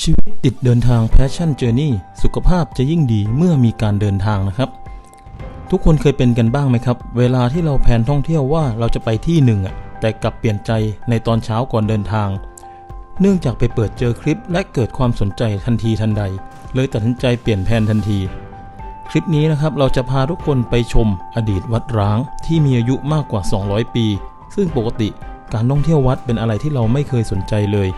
ชีวิตติดเดินทาง Passion Journey สุขภาพจะยิ่งดีเมื่อมีการเดินทางนะครับ ทุกคนเคยเป็นกันบ้างไหมครับ เวลาที่เราแผนท่องเที่ยวว่าเราจะไปที่หนึ่งอะแต่กลับเปลี่ยนใจในตอนเช้าก่อนเดินทาง เนื่องจากไปเปิดเจอคลิปและเกิดความสนใจทันทีทันใด เลยตัดสินใจเปลี่ยนแผนทันที คลิปนี้นะครับเราจะพาทุกคนไปชมอดีตวัดร้างที่มีอายุมากกว่า 200 ปี ซึ่งปกติ การท่องเที่ยววัดเป็นอะไรที่เราไม่เคยสนใจเลย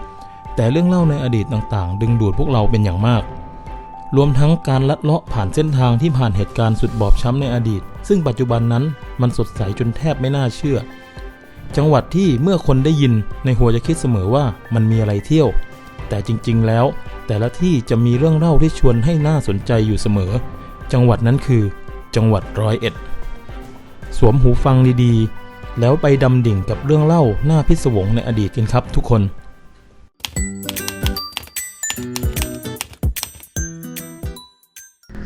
แต่เรื่องเล่าในอดีตต่างๆ ดึงดูดพวกเราเป็นอย่างมาก รวมทั้งการลัดเลาะผ่านเส้นทางที่ผ่านเหตุการณ์สุดบอบช้ำในอดีต ซึ่งปัจจุบันนั้นมันสดใสจนแทบไม่น่าเชื่อ จังหวัดที่เมื่อคนได้ยินในหัวจะคิดเสมอว่ามันมีอะไรเที่ยว แต่จริงๆแล้ว แต่ละที่จะมีเรื่องเล่าที่ชวนให้น่าสนใจอยู่เสมอ จังหวัดนั้นคือ จังหวัดร้อยเอ็ดสวมหูฟังดีๆ แล้วไปดำดิ่งกับเรื่องเล่าหน้าพิศวงในอดีตกันครับทุกคน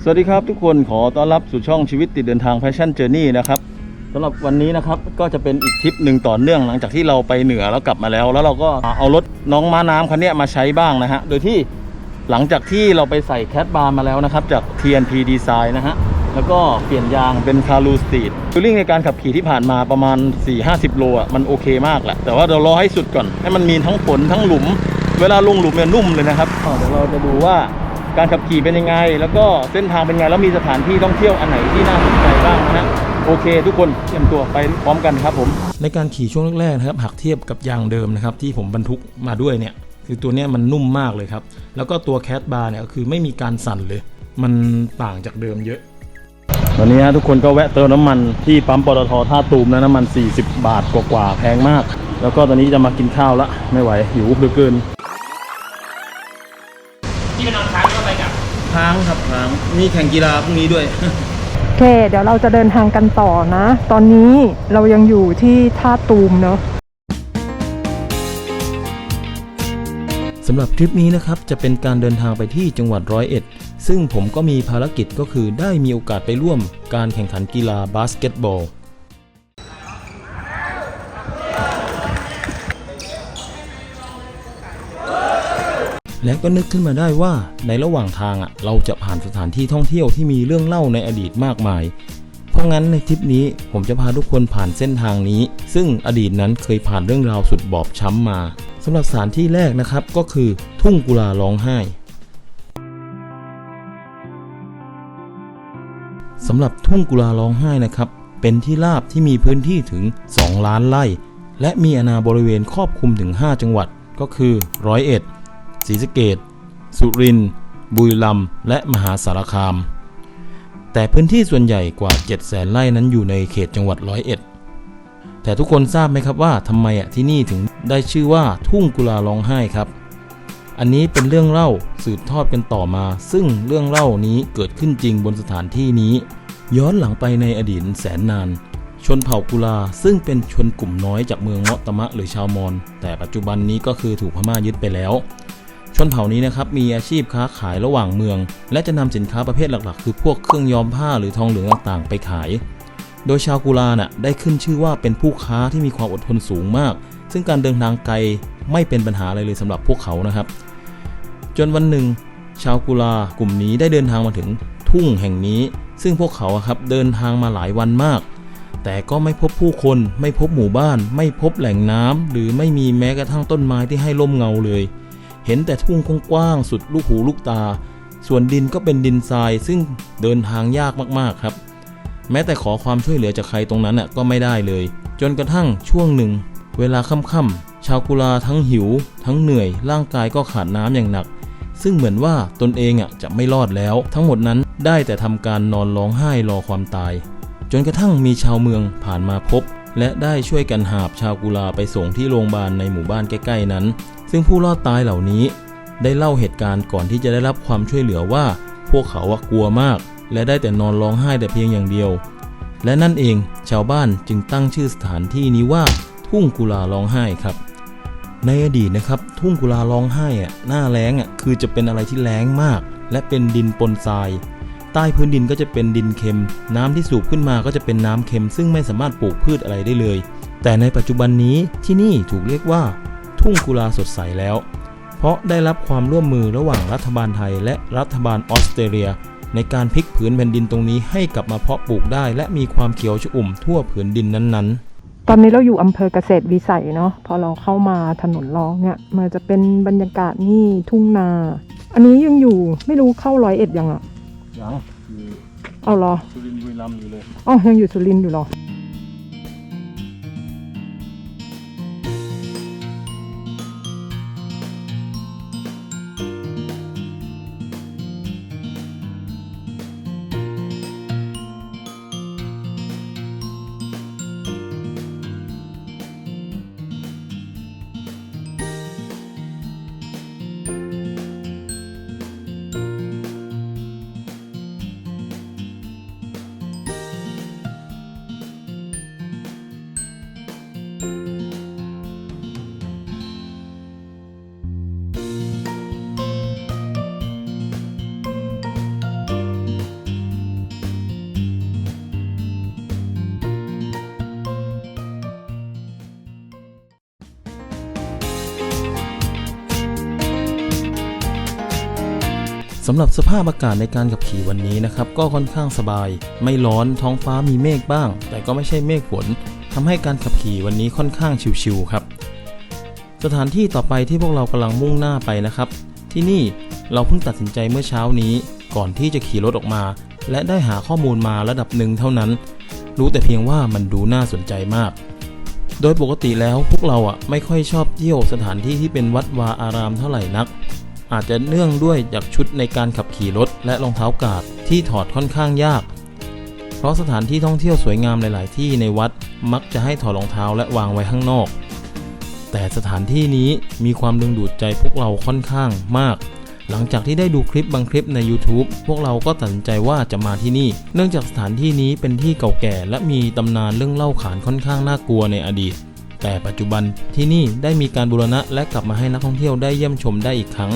สวัสดีครับทุกคนขอต้อนรับสู่ช่องชีวิตติดเดินทาง Passion Journey นะครับสำหรับวันนี้นะครับก็จะเป็นอีกทริปหนึ่งต่อเนื่องหลังจากที่เราไปเหนือแล้วกลับมาแล้ว แล้วเราก็เอารถน้องม้าน้ำคันเนี้ยมาใช้บ้างนะฮะโดยที่หลังจากที่เราไปใส่แคทบาร์มาแล้วนะครับจาก TNP Design นะฮะ แล้วก็เปลี่ยนยางเป็นคารูสตีดฟิลลิ่งในการขับขี่ที่ผ่านมาประมาณ 4-50 โลอะมันโอเคมากแหละแต่ว่าเรารอให้สุดก่อน ให้มันมีทั้งฝนทั้งหลุม เวลาลงหลุมเนี่ยนุ่มเลยนะครับเดี๋ยวเราจะดูว่าการขับขี่เป็นยังไง แล้วก็เส้นทางเป็นไงแล้วมีสถานที่ท่องเที่ยวอันไหนที่น่าสนใจบ้างนะฮะโอเค ทุกคนเตรียมตัวไปพร้อมกันครับผมในการขี่ช่วงแรกๆนะครับหากเทียบกับยางเดิมนะครับที่ผมบรรทุกมาด้วยเนี่ยคือตัวเนี้ยมันนุ่มมากเลยครับแล้วก็ตัวแคทบาร์เนี่ยก็คือไม่มีการสั่นเลย มันต่างจากเดิมเยอะ ตอนนี้ทุกคนก็แวะเติมน้ำมันที่ปั๊มปตทท่าตูมนะน้ำมัน 40 บาทกว่าๆแพงมาก แล้วก็ตอนนี้จะมากินข้าวละไม่ไหวหิวเหลือเกินที่ไปนอนค้างก็ไปกับค้างครับค้างมีแข่งกีฬาพรุ่งนี้ด้วยโอเค เดี๋ยวเราจะเดินทางกันต่อนะ ตอนนี้เรายังอยู่ที่ท่าตูมเนาะสำหรับทริปนี้นะครับจะเป็นการเดินทางไปที่จังหวัดร้อยเอ็ด ซึ่งผมก็มีภารกิจก็คือได้มีโอกาสไปร่วมการแข่งขันกีฬาบาสเกตบอล และก็นึกขึ้นมาได้ว่าในระหว่างทางอะเราจะผ่านสถานที่ท่องเที่ยวที่มีเรื่องเล่าในอดีตมากมาย เพราะงั้นในทริปนี้ผมจะพาทุกคนผ่านเส้นทางนี้ ซึ่งอดีตนั้นเคยผ่านเรื่องราวสุดบอบช้ำมาสำหรับสถานที่แรกนะครับก็คือทุ่งกุลาร้องไห้ สำหรับทุ่งกุลาร้องไห้นะครับ เป็นที่ราบที่มีพื้นที่ถึง 2 ล้านไร่ และมีอาณาบริเวณครอบคลุมถึง 5 จังหวัด ก็คือร้อยเอ็ดศรีสะเกดสุรินทร์บุรีรัมย์และมหาสารคาม แต่พื้นที่ส่วนใหญ่กว่า 7 0 0แสนไร่นั้นอยู่ในเขตจังหวัดร้อยเอ็ดแต่ทุกคนทราบไหมครับว่าทำไมอะที่นี่ถึงได้ชื่อว่าทุ่งกุลาร้องไห้ครับ อันนี้เป็นเรื่องเล่าสืบทอดกันต่อมา ซึ่งเรื่องเล่านี้เกิดขึ้นจริงบนสถานที่นี้ ย้อนหลังไปในอดีตแสนนาน ชนเผ่ากุลาซึ่งเป็นชนกลุ่มน้อยจากเมืองเมาะตะมะหรือชาวมอญแต่ปัจจุบันนี้ก็คือถูกพม่ายึดไปแล้ว ชนเผ่านี้นะครับมีอาชีพค้าขายระหว่างเมือง และจะนำสินค้าประเภทหลักๆ คือพวกเครื่องย้อมผ้าหรือทองเหลืองต่างๆ ไปขาย โดยชาวกุลาน่ะได้ขึ้นชื่อว่าเป็นผู้ค้าที่มีความอดทนสูงมาก ซึ่งการเดินทางไกลไม่เป็นปัญหาอะไรเลยสำหรับพวกเขานะครับ จนวันหนึ่ง ชาวกุลากลุ่มนี้ได้เดินทางมาถึงทุ่งแห่งนี้ ซึ่งพวกเขาครับเดินทางมาหลายวันมาก แต่ก็ไม่พบผู้คนไม่พบหมู่บ้าน ไม่พบแหล่งน้ำหรือไม่มีแม้กระทั่งต้นไม้ที่ให้ร่มเงาเลย เห็นแต่ทุ่งกว้างสุดลูกหูลูกตา ส่วนดินก็เป็นดินทรายซึ่งเดินทางยากมากๆครับ แม้แต่ขอความช่วยเหลือจากใครตรงนั้นน่ะก็ไม่ได้เลย จนกระทั่งช่วงหนึ่ง เวลาค่ำๆชาวกุลาทั้งหิว ทั้งเหนื่อย ร่างกายก็ขาดน้ำอย่างหนัก ซึ่งเหมือนว่าตนเองอะจะไม่รอดแล้ว ทั้งหมดนั้นได้แต่ทำการนอนร้องไห้รอความตาย จนกระทั่งมีชาวเมืองผ่านมาพบ และได้ช่วยกันหาบชาวกุลาไปส่งที่โรงพยาบาลในหมู่บ้านใกล้ๆนั้น ซึ่งผู้รอดตายเหล่านี้ ได้เล่าเหตุการณ์ก่อนที่จะได้รับความช่วยเหลือว่า พวกเขาอะกลัวมาก และได้แต่นอนร้องไห้แต่เพียงอย่างเดียว และนั่นเองชาวบ้านจึงตั้งชื่อสถานที่นี้ว่าทุ่งกุลาร้องไห้ครับ ในอดีตนะครับทุ่งกุลาร้องไห้อะหน้าแล้งอะคือจะเป็นอะไรที่แล้งมาก และเป็นดินปนทราย ใต้พื้นดินก็จะเป็นดินเค็ม น้ำที่สูบขึ้นมาก็จะเป็นน้ำเค็ม ซึ่งไม่สามารถปลูกพืชอะไรได้เลย แต่ในปัจจุบันนี้ที่นี่ถูกเรียกว่า ทุ่งกุลาสดใสแล้ว เพราะได้รับความร่วมมือระหว่างรัฐบาลไทย และรัฐบาลออสเตรเลีย ในการพลิกผืนแผ่นดินตรงนี้ให้กลับมาเพาะปลูกได้ และมีความเขียวชอุ่มทั่วผืนดินนั้นๆ ตอนนี้เราอยู่อำเภอเกษตรวิสัยเนาะพอเราเข้ามาถนนรองเนี่ยมันจะเป็นบรรยากาศนี่ทุ่งนา อันนี้ยังอยู่ไม่รู้เข้าร้อยเอ็ดยังอะยังอยู่เอาเหรอสุรินทร์บุรีรัมย์อยู่เลยอ๋อยังอยู่สุรินทร์อยู่เหรอ สำหรับสภาพอากาศในการขับขี่วันนี้นะครับก็ค่อนข้างสบาย ไม่ร้อนท้องฟ้ามีเมฆบ้าง แต่ก็ไม่ใช่เมฆฝนทำให้การขับขี่วันนี้ค่อนข้างชิวๆครับ สถานที่ต่อไปที่พวกเรากำลังมุ่งหน้าไปนะครับ ที่นี่เราเพิ่งตัดสินใจเมื่อเช้านี้ ก่อนที่จะขี่รถออกมา และได้หาข้อมูลมาระดับหนึ่งเท่านั้น รู้แต่เพียงว่ามันดูน่าสนใจมาก โดยปกติแล้วพวกเราอะไม่ค่อยชอบเที่ยวสถานที่ที่เป็นวัดวาอารามเท่าไหร่นัก อาจจะเนื่องด้วยจากชุดในการขับขี่รถและรองเท้ากาดที่ถอดค่อนข้างยาก เพราะสถานที่ท่องเที่ยวสวยงามหลาย ๆ ที่ในวัดมักจะให้ถอดรองเท้าและวางไว้ข้างนอก แต่สถานที่นี้มีความดึงดูดใจพวกเราค่อนข้างมาก หลังจากที่ได้ดูคลิปบางคลิปใน YouTube พวกเราก็ตัดสินใจว่าจะมาที่นี่ เนื่องจากสถานที่นี้เป็นที่เก่าแก่ และมีตำนานเรื่องเล่าขานค่อนข้างน่ากลัวในอดีต แต่ปัจจุบันที่นี่ได้มีการบูรณะและกลับมาให้นักท่องเที่ยวได้เยี่ยมชมได้อีกครั้ง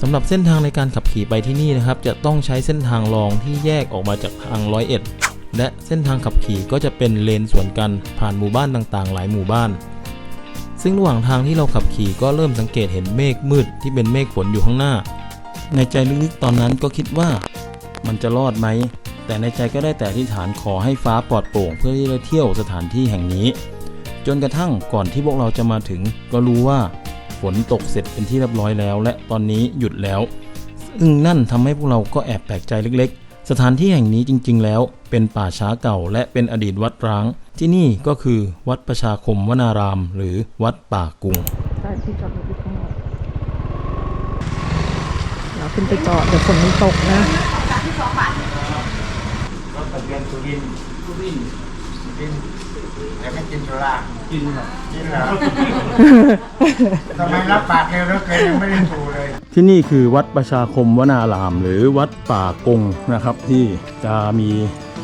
สำหรับเส้นทางในการขับขี่ไปที่นี่นะครับ จะต้องใช้เส้นทางรองที่แยกออกมาจากทางร้อยเอ็ดและเส้นทางขับขี่ก็จะเป็นเลนสวนกันผ่านหมู่บ้านต่างๆ หลายหมู่บ้าน ซึ่งระหว่างทางที่เราขับขี่ก็เริ่มสังเกตเห็นเมฆมืดที่เป็นเมฆฝนอยู่ข้างหน้า ในใจลึกๆตอนนั้นก็คิดว่า มันจะรอดไหมแต่ในใจก็ได้แต่อธิษฐานขอให้ฟ้าปลอดโปร่งเพื่อที่จะเที่ยวสถานที่แห่งนี้ จนกระทั่งก่อนที่พวกเราจะมาถึง ก็รู้ว่าฝนตกเสร็จเป็นที่เรียบร้อยแล้ว และตอนนี้หยุดแล้ว ซึ่งนั่นทำให้พวกเราก็แอบแปลกใจเล็ก ๆ สถานที่แห่งนี้จริง ๆ แล้ว เป็นป่าช้าเก่า และเป็นอดีตวัดร้าง ที่นี่ก็คือวัดประชาคมวนาราม หรือวัดป่ากุงได้ที่จอดรถอยู่ข้างนอกเดี๋ยวขึ้นไปจอดเดี๋ยวฝนมันตกนะรถทะเบียนสุรินทร์สุรินทร์สุรินทร์ แต่ไม่กินสุรากินครับกินเหรอทำไมรับปากเร็วเหลือเกินยังไม่ได้ถูเลย ที่นี่คือวัดประชาคมวนาราม หรือวัดป่ากงนะครับ ที่จะมี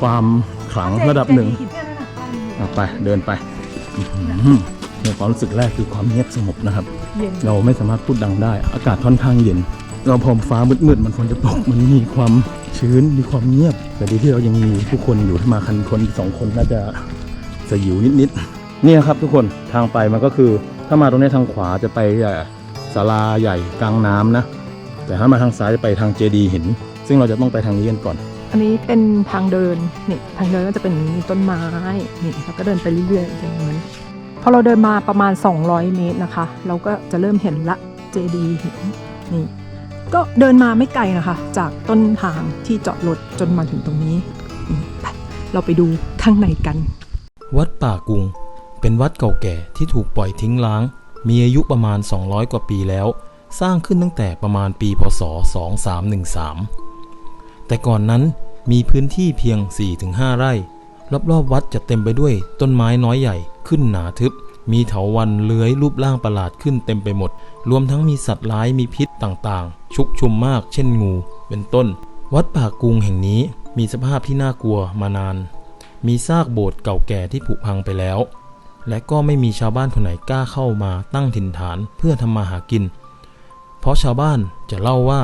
ความขลังระดับหนึ่งเอาไปเดินไปอื้อหือในความรู้สึกแรกคือความเงียบสงบนะครับเย็นเราไม่สามารถพูดดังได้ อากาศค่อนข้างเย็น เราพอฟ้ามืดๆมันควรจะตกมันมีความชื้นมีความเงียบแต่ดีที่เรายังมีผู้คนอยู่ที่มาคันคนอีกสองคนน่าจะ สยิวนิดๆเนี่ยครับทุกคนทางไปมันก็คือ ถ้ามาตรงนี้ทางขวาจะไปอ่อศาลาใหญ่กลางน้ำนะ แต่ถ้ามาทางซ้ายจะไปทางเจดีหิน ซึ่งเราจะต้องไปทางนี้กันก่อน อันนี้เป็นทางเดินนี่ทางเดินก็จะเป็นต้นไม้นี่แล้วก็เดินไปเรื่อยๆอย่างนั้นพอเราเดินมาประมาณ 200 เมตรนะคะ เราก็จะเริ่มเห็นละเจดีหินนี่ก็เดินมาไม่ไกลนะคะ จากต้นทางที่จอดรถจนมาถึงตรงนี้ไปเราไปดูข้างในกัน วัดป่ากุง เป็นวัดเก่าแก่ที่ถูกปล่อยทิ้งร้าง มีอายุประมาณ 200 กว่าปีแล้ว สร้างขึ้นตั้งแต่ประมาณปีพศ 2313 แต่ก่อนนั้นมีพื้นที่เพียง 4-5 ไร่ รอบๆวัดจะเต็มไปด้วยต้นไม้น้อยใหญ่ขึ้นหนาทึบ มีเถาวันเลื้อยรูปร่างประหลาดขึ้นเต็มไปหมด รวมทั้งมีสัตว์ร้ายมีพิษต่างๆ ชุกชุมมาก เช่นงู เป็นต้น วัดป่ากุงแห่งนี้มีสภาพที่น่ากลัวมานาน มีซากโบสถ์เก่าแก่ที่ผุพังไปแล้ว และก็ไม่มีชาวบ้านคนไหนกล้าเข้ามาตั้งถิ่นฐานเพื่อทำมาหากิน เพราะชาวบ้านจะเล่าว่า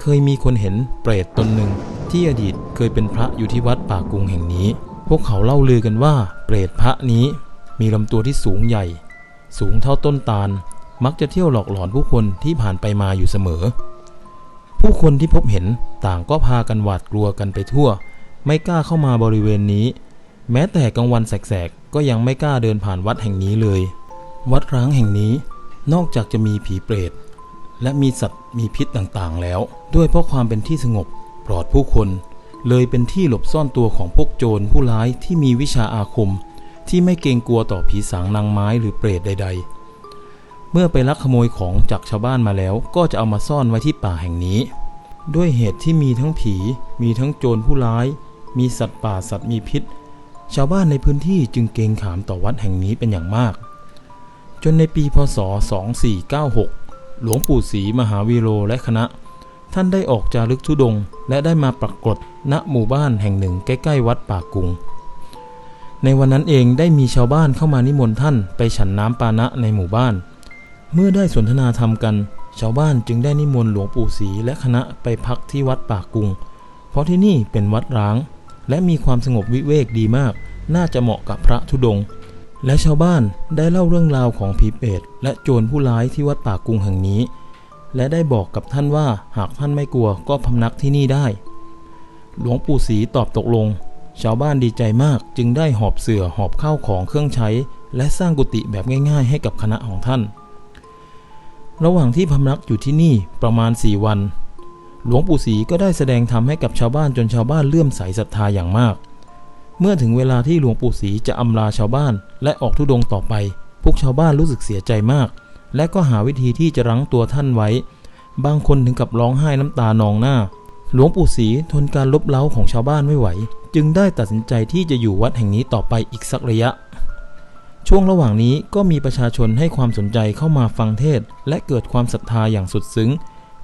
เคยมีคนเห็นเปรตตนหนึ่งที่อดีตเคยเป็นพระอยู่ที่วัดป่ากุงแห่งนี้ พวกเขาเล่าลือกันว่า เปรตพระนี้มีลำตัวที่สูงใหญ่ สูงเท่าต้นตาล มักจะเที่ยวหลอกหลอนผู้คนที่ผ่านไปมาอยู่เสมอ ผู้คนที่พบเห็นต่างก็พากันหวาดกลัวกันไปทั่ว ไม่กล้าเข้ามาบริเวณนี้ แม้แต่กลางวันแสกๆก็ยังไม่กล้าเดินผ่านวัดแห่งนี้เลย วัดร้างแห่งนี้นอกจากจะมีผีเปรตและมีสัตว์มีพิษต่างๆแล้ว ด้วยเพราะความเป็นที่สงบปลอดผู้คน เลยเป็นที่หลบซ่อนตัวของพวกโจรผู้ร้ายที่มีวิชาอาคม ที่ไม่เกรงกลัวต่อผีสางนางไม้หรือเปรตใด ๆ เมื่อไปลักขโมยของจากชาวบ้านมาแล้ว ก็จะเอามาซ่อนไว้ที่ป่าแห่งนี้ ด้วยเหตุที่มีทั้งผี มีทั้งโจรผู้ร้าย มีสัตว์ป่าสัตว์มีพิษ ชาวบ้านในพื้นที่จึงเกรงขามต่อวัดแห่งนี้เป็นอย่างมาก จนในปีพศ 2496 หลวงปู่ศรีมหาวีโรและคณะ ท่านได้ออกจารึกธุดง และได้มาปรากฏณหมู่บ้านแห่งหนึ่งใกล้ๆวัดป่ากุง ในวันนั้นเองได้มีชาวบ้านเข้ามานิมนต์ท่านไปฉันน้ำปานะในหมู่บ้าน เมื่อได้สนทนาธรรมกันชาวบ้านจึงได้นิมนต์หลวงปู่ศรีและคณะไปพักที่วัดป่ากุง เพราะที่นี่เป็นวัดร้าง และมีความสงบวิเวกดีมาก น่าจะเหมาะกับพระธุดง และชาวบ้านได้เล่าเรื่องราวของผีเปรตและโจรผู้ร้ายที่วัดป่ากุงแห่งนี้ และได้บอกกับท่านว่าหากท่านไม่กลัวก็พำนักที่นี่ได้ หลวงปู่ศรีตอบตกลง ชาวบ้านดีใจมากจึงได้หอบเสื่อหอบข้าวของเครื่องใช้ และสร้างกุฏิแบบง่าย ๆ ให้กับคณะของท่าน ระหว่างที่พำนักอยู่ที่นี่ประมาณ 4 วัน หลวงปู่ศรีก็ได้แสดงธรรมให้กับชาวบ้านจนชาวบ้านเลื่อมใสศรัทธาอย่างมาก เมื่อถึงเวลาที่หลวงปู่ศรีจะอำลาชาวบ้าน และออกทุดงต่อไป พวกชาวบ้านรู้สึกเสียใจมาก และก็หาวิธีที่จะรั้งตัวท่านไว้ บางคนถึงกับร้องไห้น้ำตานองหน้า หลวงปู่ศรีทนการลบเล้าของชาวบ้านไม่ไหว จึงได้ตัดสินใจที่จะอยู่วัดแห่งนี้ต่อไปอีกสักระยะ ช่วงระหว่างนี้ก็มีประชาชนให้ความสนใจเข้ามาฟังเทศและเกิดความศรัทธาอย่างสุดซึ้ง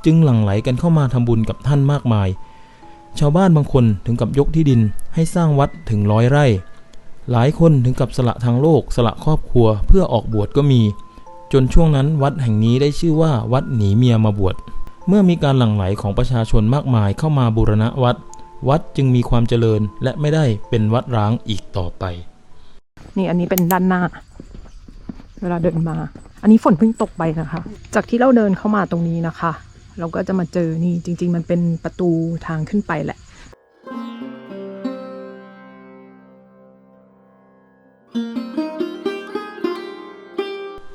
จึงหลั่งไหลกันเข้ามาทำบุญกับท่านมากมาย ชาวบ้านบางคนถึงกับยกที่ดินให้สร้างวัดถึงร้อยไร่ หลายคนถึงกับสละทางโลกสละครอบครัวเพื่อออกบวชก็มี จนช่วงนั้นวัดแห่งนี้ได้ชื่อว่าวัดหนีเมียมาบวช เมื่อมีการหลั่งไหลของประชาชนมากมายเข้ามาบูรณะวัด วัดจึงมีความเจริญและไม่ได้เป็นวัดร้างอีกต่อไป นี่อันนี้เป็นด้านหน้า เวลาเดินมาอันนี้ฝนเพิ่งตกไปนะคะ จากที่เราเดินเข้ามาตรงนี้นะคะ เราก็จะมาเจอนี่จริง ๆ มันเป็นประตูทางขึ้นไปแหละ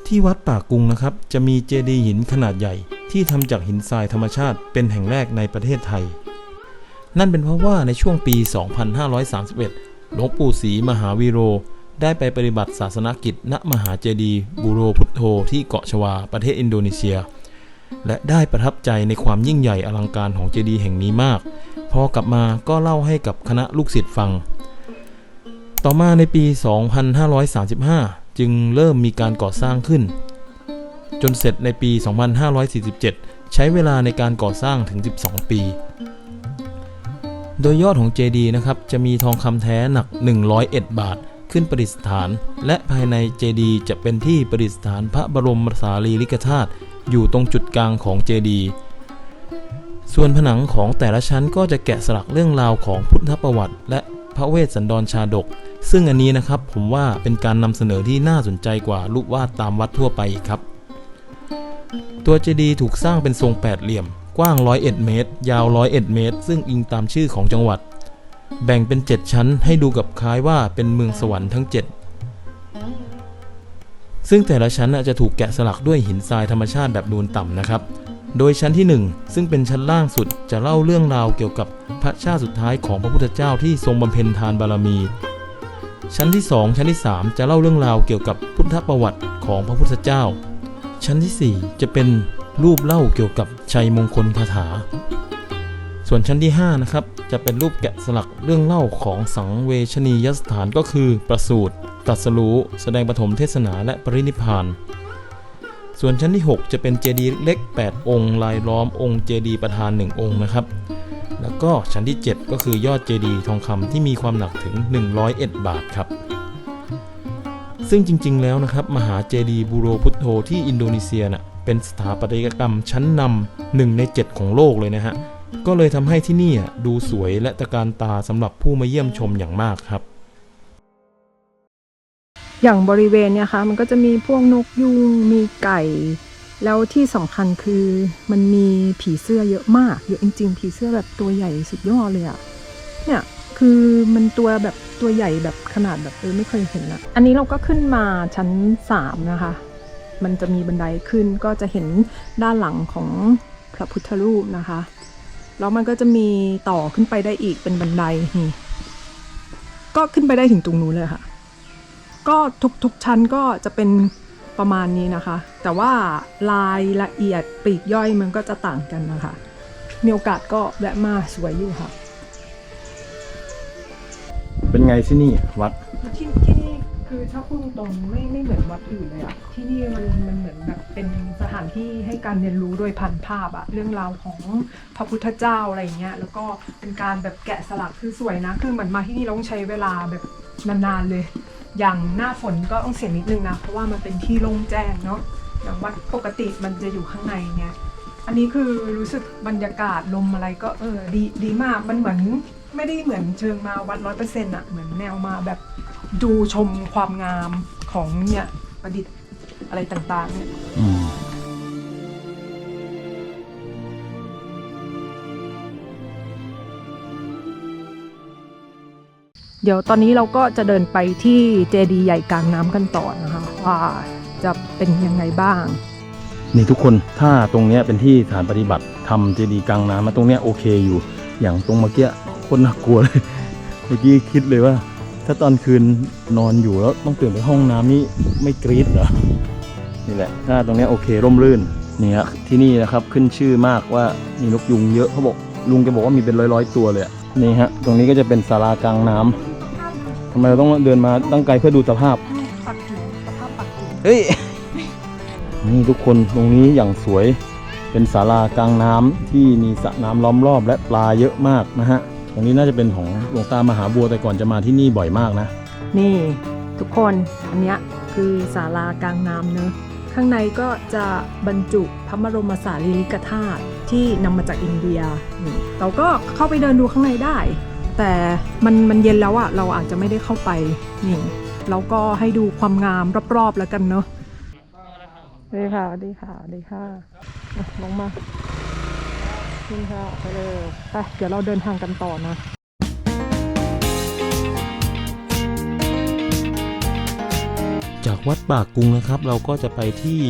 ที่วัดป่ากุงนะครับ จะมีเจดีย์หินขนาดใหญ่ ที่ทำจากหินทรายธรรมชาติเป็นแห่งแรกในประเทศไทย นั่นเป็นเพราะว่าในช่วงปี 2531 หลวงปู่ศรีมหาวีโร ได้ไปปฏิบัติศาสนกิจณมหาเจดีย์บูโรพุทโธที่เกาะชวาประเทศอินโดนีเซีย และได้ประทับใจในความยิ่งใหญ่อลังการของเจดีย์แห่งนี้มาก พอกลับมาก็เล่าให้กับคณะลูกศิษย์ฟัง ต่อมาในปี 2535 จึงเริ่มมีการก่อสร้างขึ้น จนเสร็จในปี 2547 ใช้เวลาในการก่อสร้างถึง 12 ปี โดยยอดของเจดีย์นะครับ จะมีทองคำแท้หนัก 101 บาทขึ้นประดิษฐาน และภายในเจดีย์จะเป็นที่ประดิษฐานพระบรมสารีริกธาตุ อยู่ตรงจุดกลางของเจดีย์ส่วนผนังของแต่ละชั้นก็จะแกะสลักเรื่องราวของพุทธประวัติ และพระเวสสันดรชาดก ซึ่งอันนี้นะครับผมว่าเป็นการนำเสนอที่น่าสนใจกว่ารูปวาดตามวัดทั่วไปอีกครับ ตัวเจดีย์ถูกสร้างเป็นทรงแปดเหลี่ยม กว้าง 101 เมตร ยาว 101 เมตร ซึ่งอิงตามชื่อของจังหวัด แบ่งเป็น 7 ชั้นให้ดูกับคล้ายว่าเป็นเมืองสวรรค์ทั้ง 7 ซึ่งแต่ละชั้นจะถูกแกะสลักด้วยหินทรายธรรมชาติแบบนูนต่ำนะครับ โดยชั้นที่ 1 ซึ่งเป็นชั้นล่างสุดจะเล่าเรื่องราวเกี่ยวกับพระชาติสุดท้ายของพระพุทธเจ้าที่ทรงบำเพ็ญทานบารมี ชั้นที่ 2 ชั้นที่ 3 จะเล่าเรื่องราวเกี่ยวกับพุทธประวัติของพระพุทธเจ้า ชั้นที่ 4 จะเป็นรูปเล่าเกี่ยวกับชัยมงคลคาถา ส่วนชั้นที่5นะครับจะเป็นรูปแกะสลักเรื่องเล่าของสังเวชนียสถานก็คือประสูตรตรัสรู้แสดงปฐมเทศนาและปรินิพาน ส่วนชั้นที่ 6 จะเป็นเจดีย์เล็ก 8 องค์ลายล้อมองค์เจดีย์ประธาน 1 องค์นะครับ แล้วก็ชั้นที่ 7 ก็คือยอดเจดีย์ทองคำที่มีความหนักถึง 101 บาทครับ ซึ่งจริงๆ แล้วนะครับ มหาเจดีย์บูโรพุทโธที่อินโดนีเซียน่ะเป็นสถาปัตยกรรมชั้นนำหนึ่งใน 7 ของโลกเลยนะฮะ ก็เลยทำให้ที่นี่ดูสวยและตะการตาสำหรับผู้มาเยี่ยมชมอย่างมากครับ อย่างบริเวณเนี่ยค่ะมันก็จะมีพวกนกยุงมีไก่ แล้วที่สำคัญคือมันมีผีเสื้อเยอะมากเยอะจริง ๆ ผีเสื้อแบบตัวใหญ่สุดยอดเลยอะเนี่ยคือมันตัวแบบตัวใหญ่แบบขนาดแบบเออไม่เคยเห็นอะอันนี้เราก็ขึ้นมาชั้นสามนะคะ มันจะมีบันไดขึ้นก็จะเห็นด้านหลังของพระพุทธรูปนะคะ แล้วมันก็จะมีต่อขึ้นไปได้อีกเป็นบันไดนี่ก็ขึ้นไปได้ถึงตรงนู้นเลยค่ะ ก็ทุกๆชั้นก็จะเป็นประมาณนี้นะคะ แต่ว่าลายละเอียดปลีกย่อยมันก็จะต่างกันนะคะ มีโอกาสก็แวะมาสวยอยู่ค่ะ เป็นไงที่นี่วัดที่ที่นี่ คือถ้าพูดตรงไม่ไม่เหมือนวัดอื่นเลยอะที่นี่มันมันเหมือนแบบเป็นสถานที่ให้การเรียนรู้โดยพันภาพอะเรื่องราวของพระพุทธเจ้าอะไรเงี้ยแล้วก็เป็นการแบบแกะสลักคือสวยนะ คือเหมือนมาที่นี่เราต้องใช้เวลาแบบนานๆเลย อย่างหน้าฝนก็ต้องเสี่ยงนิดนึงนะ เพราะว่ามันเป็นที่โล่งแจ้งเนาะอย่างวัดปกติมันจะอยู่ข้างในไงอันนี้คือรู้สึกบรรยากาศลมอะไรก็เออดีดีมากมันเหมือนไม่ได้เหมือนเชิงมาวัดร้อยเปอร์เซ็นต์อะเหมือนแนวมาแบบ ดูชมความงามของเนี่ยประดิษฐ์อะไรต่างๆเนี่ยอืมเดี๋ยวตอนนี้เราก็จะเดินไปที่เจดีย์ใหญ่กลางน้ำกันต่อนะคะว่าจะเป็นยังไงบ้าง นี่ทุกคนถ้าตรงเนี้ยเป็นที่ฐานปฏิบัติทำเจดีย์กลางน้ำมาตรงเนี้ยโอเคอยู่ อย่างตรงเมื่อกี้โคนน่ากลัวเลย เมื่อกี้คิดเลยว่า ถ้าตอนคืนนอนอยู่แล้วต้องตื่นไปห้องน้ำนี่ไม่กรี๊ดเหรอ นี่แหละ ถ้าตรงนี้โอเคร่มรื่นนี่ฮะที่นี่นะครับขึ้นชื่อมากว่ามีนกยุงเยอะเขาบอกลุงแกบอกว่ามีเป็นร้อยๆตัวเลยนี่ฮะตรงนี้ก็จะเป็นศาลากลางน้ำทำไมเราต้องเดินมาตั้งไกลเพื่อดูสภาพปักอยู่สภาพปักอยู่เฮ้ยนี่ทุกคนตรงนี้อย่างสวยเป็นศาลากลางน้ำที่มีสระน้ำล้อมรอบและปลาเยอะมากนะฮะ รงนี้น่าจะเป็นของหลวงตามหาบัวแต่ก่อนจะมาที่นี่บ่อยมากนะ นี่ทุกคนอันเนี้ยคือศาลากลางน้ำเนอะข้างในก็จะบรรจุพระบรมสารีริกธาตุที่นำมาจากอินเดียนี่เราก็เข้าไปเดินดูข้างในได้ แต่มันมันเย็นแล้วอะเราอาจจะไม่ได้เข้าไปนี่เราก็ให้ดูความงามรอบๆแล้วกันเนอะดีค่ะดีค่ะดีค่ะอะลงมาขึ้ นค่ะไปเลยไปเดี๋ยวเราเดินทางกันต่อนะจากวัดปากกุงนะครับ เราก็จะไปที่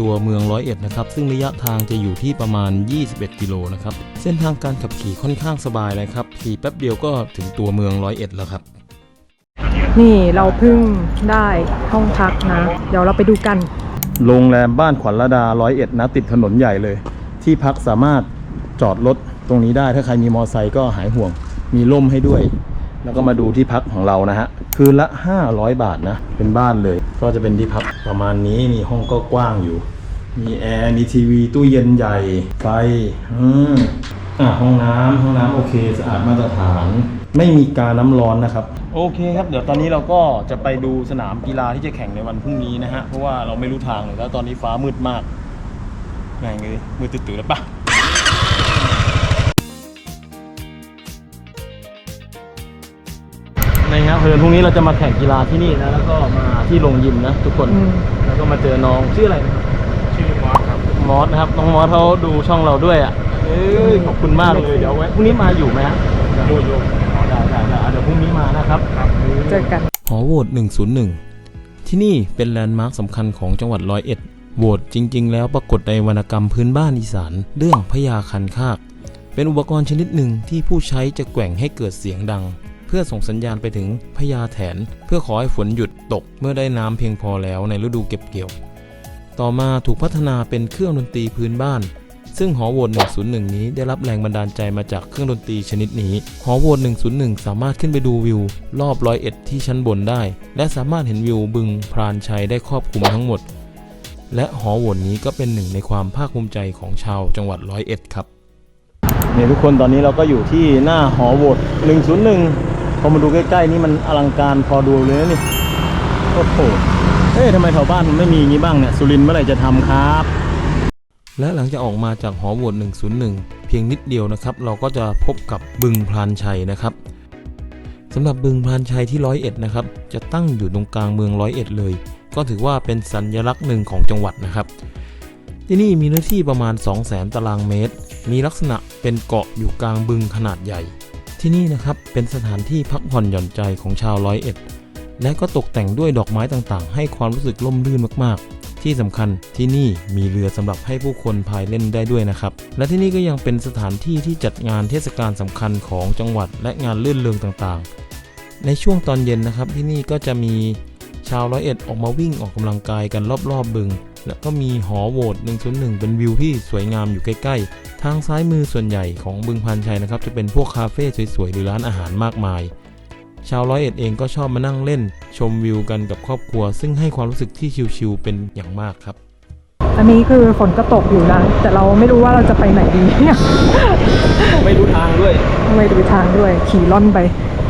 ตัวเมืองร้อยเอ็ดนะครับ ซึ่งระยะทางจะอยู่ที่ประมาณ 21 กิโลนะครับ เส้นทางการขับขี่ค่อนข้างสบายเลยครับขี่แป๊บเดียวก็ถึงตัวเมืองร้อยเอ็ดแล้วครับ นี่เราเพิ่งได้ห้องพักนะ เดี๋ยวเราไปดูกัน โรงแรมบ้านขวัญระดาร้อยเอ็ดนะติดถนนใหญ่เลย ที่พักสามารถ จอดรถตรงนี้ได้ ถ้าใครมีมอไซค์ก็หายห่วง มีร่มให้ด้วย แล้วก็มาดูที่พักของเรานะฮะ คืนละ 500 บาทนะ เป็นบ้านเลย ก็จะเป็นที่พักประมาณนี้ มีห้องก็กว้างอยู่ มีแอร์ มีทีวี ตู้เย็นใหญ่ ไฟอืมอะห้องน้ำห้องน้ำโอเค สะอาดมาตรฐาน ไม่มีการน้ำร้อนนะครับ โอเคครับ เดี๋ยวตอนนี้เราก็จะไปดูสนามกีฬาที่จะแข่งในวันพรุ่งนี้นะฮะ เพราะว่าเราไม่รู้ทางเลยแล้วตอนนี้ฟ้ามืดมากไงเลยมืดตื่นๆแล้วปะ นะครับเพื่อนพรุ่งนี้เราจะมาแข่งกีฬาที่นี่นะแล้วก็มาที่โรงยิมนะทุกคนอืมแล้วก็มาเจอน้องชื่ออะไรนะครับชื่อมอสครับมอสนะครับน้องมอสเขาดูช่องเราด้วยอะเอ้ยขอบคุณมากเลยเดี๋ยวไว้พรุ่งนี้มาอยู่ไหมฮะอยู่อยู่ได้ได้ได้เดี๋ยวพรุ่งนี้มานะครับเจอกันหอโหวต101 ที่นี่เป็นแลนด์มาร์คสำคัญของจังหวัดร้อยเอ็ดโหวตจริง ๆ แล้วปรากฏในวรรณกรรมพื้นบ้านอีสานเรื่องพญาคันคาก เป็นอุปกรณ์ชนิดหนึ่งที่ผู้ใช้จะแกว่งให้เกิดเสียงดังเพื่อส่งสัญญาณไปถึงพญาแถน เพื่อขอให้ฝนหยุดตกเมื่อได้น้ำเพียงพอแล้วในฤดูเก็บเกี่ยว ต่อมาถูกพัฒนาเป็นเครื่องดนตรีพื้นบ้าน ซึ่งหอโหวต101 นี้ได้รับแรงบันดาลใจมาจากเครื่องดนตรีชนิดนี้ หอโหวต101 สามารถขึ้นไปดูวิว รอบร้อยเอ็ดที่ชั้นบนได้ และสามารถเห็นวิวบึงพรานชัยได้ครอบคลุมทั้งหมด และหอโหวตนี้ก็เป็นหนึ่งในความภาคภูมิใจของชาวจังหวัดร้อยเอ็ดครับเนี่ยทุกคนตอนนี้เราก็อยู่ที่หน้าหอโหวต101 อมาดูใกล้ๆนี่มันอลังการพอดูเลยนี่โอ้โหเอ๊ะทำไมแถวบ้านมันไม่มีอย่างนี้บ้างเนี่ยสุรินเมื่อไหร่จะทำครับ และหลังจากออกมาจากหอโหวต101 เพียงนิดเดียวนะครับ เราก็จะพบกับบึงพลานชัยนะครับสำหรับบึงพานชัยที่ร้อยเอ็ดนะครับ จะตั้งอยู่ตรงกลางเมืองร้อยเอ็ดเลย ก็ถือว่าเป็นสัญลักษณ์หนึ่งของจังหวัดนะครับ ที่นี่มีเนื้อที่ประมาณ 200,000ตารางเมตร มีลักษณะเป็นเกาะอยู่กลางบึงขนาดใหญ่ ที่นี่นะครับเป็นสถานที่พักผ่อนหย่อนใจของชาวร้อยเอ็ด และก็ตกแต่งด้วยดอกไม้ต่างๆ ให้ความรู้สึกร่มรื่นมากๆ ที่สำคัญที่นี่มีเรือสำหรับให้ผู้คนพายเล่นได้ด้วยนะครับ และที่นี่ก็ยังเป็นสถานที่ที่จัดงานเทศกาลสำคัญของจังหวัดและงานลื่นเริงต่างๆ ในช่วงตอนเย็นนะครับที่นี่ก็จะมี ชาวร้อยเอ็ดออกมาวิ่งออกกำลังกายกันรอบๆบึง และก็มีหอโหวต101 เป็นวิวที่สวยงามอยู่ใกล้ๆ ทางซ้ายมือส่วนใหญ่ของบึงพานชัยนะครับ จะเป็นพวกคาเฟ่สวยๆ หรือร้านอาหารมากมาย ชาวร้อยเอ็ดเองก็ชอบมานั่งเล่น ชมวิวกันกับครอบครัว ซึ่งให้ความรู้สึกที่ชิลๆเป็นอย่างมากครับอันนี้คือฝนก็ตกอยู่นะ แต่เราไม่รู้ว่าเราจะไปไหนดี ไม่รู้ทางด้วย ไม่ดูทางด้วย ขี่ล่อนไป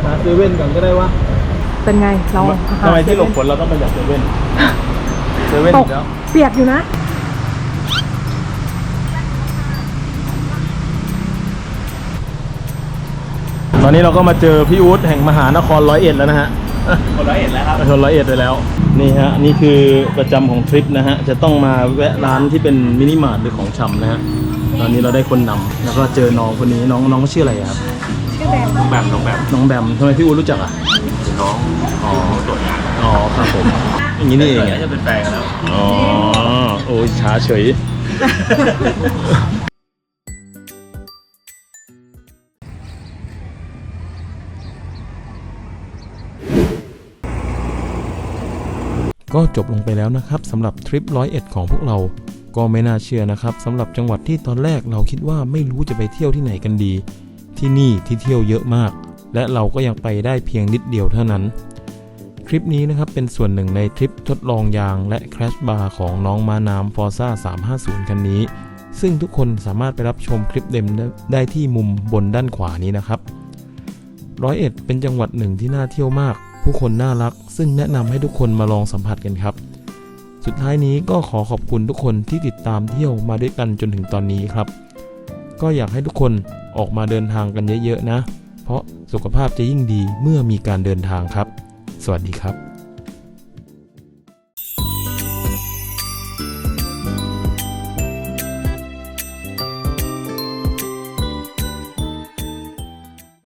หาเซเว่นก่อนก็ได้วะ เป็นไงเราทำไมที่หลบฝนเราต้องไปจากเซเว่นเซเว่นตอีกกแล้วเปียกอยู่นะตอนนี้เราก็มาเจอพี่อู๊ดแห่งมหานครร้อยเอ็ดแล้วนะฮะคนร้อยเอ็ดแล้วครับไปชนร้อยเอ็ดไปแล้ว นี่ฮะนี่คือประจำของทริปนะฮะจะต้องมาแวะร้านที่เป็นมินิมาร์ทหรือของชำนะฮะตอนนี้เราได้คนนำแล้วก็เจอน้องคนนี้น้องน้องชื่ออะไรครับน้องแบบน้องแบบน้องแบมทำไมพี่อู๊ดรู้จักอะ น้องอ๋อตรวจงานอ๋อครับผมอย่างนี้นี่เองน่าอะจะเป็นแฟนกันแล้วอ๋อโอ้ยช้าเฉย ก็จบลงไปแล้วนะครับสำหรับทริปร้อยเอ็ดของพวกเรา ก็ไม่น่าเชื่อนะครับสำหรับจังหวัดที่ตอนแรกเราคิดว่าไม่รู้จะไปเที่ยวที่ไหนกันดี ที่นี่ที่เที่ยวเยอะมาก และเราก็ยังไปได้เพียงนิดเดียวเท่านั้น คลิปนี้นะครับเป็นส่วนหนึ่งในทริปทดลองยางและ Crash Bar ของน้องมาน้ำ Forza 350 คันนี้ ซึ่งทุกคนสามารถไปรับชมคลิปเต็มได้ที่มุมบนด้านขวานี้นะครับร้อยเอ็ดเป็นจังหวัดหนึ่งที่น่าเที่ยวมาก ผู้คนน่ารัก ซึ่งแนะนำให้ทุกคนมาลองสัมผัสกันครับ สุดท้ายนี้ก็ขอขอบคุณทุกคนที่ติดตามเที่ยวมาด้วยกันจนถึงตอนนี้ครับ ก็อยากให้ทุกคนออกมาเดินทางกันเยอะๆนะ เพราะสุขภาพจะยิ่งดีเมื่อมีการเดินทางครับ สวัสดีครับ